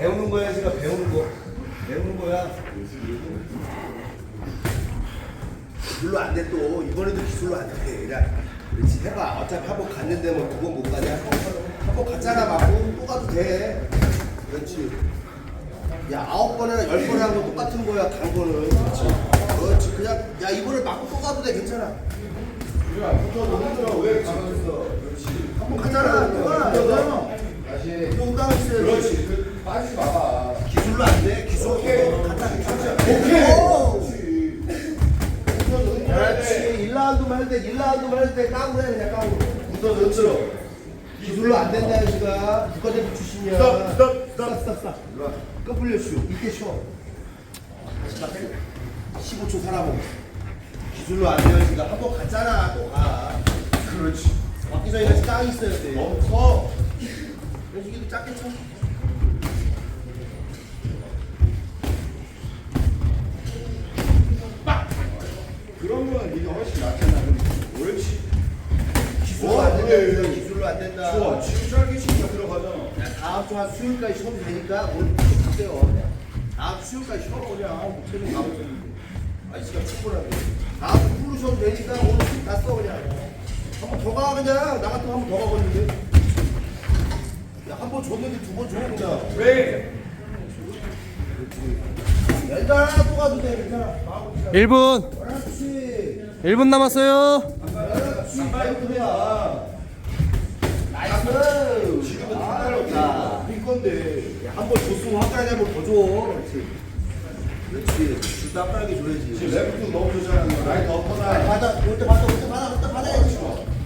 배우는 거야 제가 배우는 거. 배우는 거야. 기술로 안 돼 또. 이번에도 기술로 안 돼. 그냥 그렇지. 해봐. 어차피 한 번 갔는데 뭐 두 번 못 가냐? 한 번 갔잖아 맞고. 또 가도 돼. 그렇지. 야 아홉 번이나 열 번을 한거 똑같은 거야 간 거는. 그렇지. 그렇지. 그냥 야 이번에 맞고 또 가도 돼. 괜찮아. 야, 붙어 놓는다고 왜 가만있어? 그렇지. 1라운드만 할 때, 1라운드만 할때 까고 해, 그냥 까고. 붙어 놓죠. 기술로 안 된다, 지가. 국가대표 출신이야. 스톱, 스톱, 스톱, 스톱, 스톱. 일로 와. 꺼풀려 쉬어. 이때 쉬어. 다시 해. 15초 살아보고. 기술로 안 돼요, 지가. 한 번 갔잖아, 또 가. 그렇지. 같이 딱 있어야 돼. 멈춰. 연식이도 작게 쳐. 기술로 안 된다, 지가. 기술로 안 된다. 좋아. 지금 짧게 치니까 들어가잖아. 야, 다음 주 한 수요일까지 쉬어도 되니까 오늘 좀 갈게요. 다음 주 수요일까지 쉬어 그냥 목표는 가보자는데. 아니 지금 축구라고. 다음 주 풀로 쉬어도 되니까 오늘 다써 그냥. 한 번 더 가 그냥 나 같은 한번 더 가거든요. 야한 번 줬는데 두 번 줘 그냥. 왜? 또 가도 돼 괜찮아. 1분 그렇지. 1분 남았어요 그렇지. 아이고 그냥. 나이스. 지금은 다 달랐다. 네 건데. 한번 줬으면 화까지 한번 더 줘. 그렇지. 그렇지. 줄다 빠르게 줘야지. 지금 레프트 너무 좋잖아. 라이트 아니, 엎어놔. 받아, 올때 받아, 올때 받아, 올때 받아야지.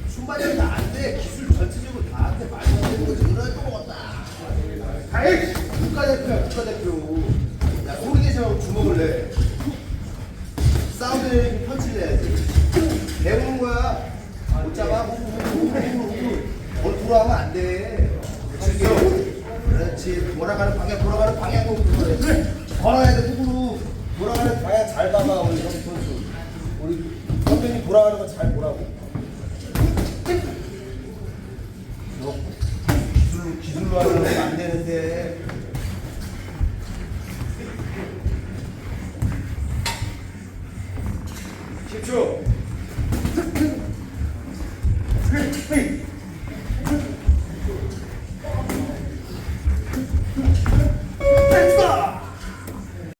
순발력이 다안 돼. 기술 전체적으로 다안 돼. 말도 안 되는 거지. 그래, 또 먹었다. 다이. 국가대표야, 국가대표. 야, 소리 내서 주먹을 내. 사운드 내고 펀치를 내야지. 배우는 거야. 못 잡아? 뭘 돌아가면 안 돼. 그렇지. 그렇지. 돌아가는 방향, 돌아가는 방향으로 그래. 그래. 걸어야 돼, 후구로. 돌아가는 방향 잘 봐봐, 우리 형 선수. 우리 선배님 돌아가는 거 잘 보라고. 기술로 하는 건안 되는데. 십초.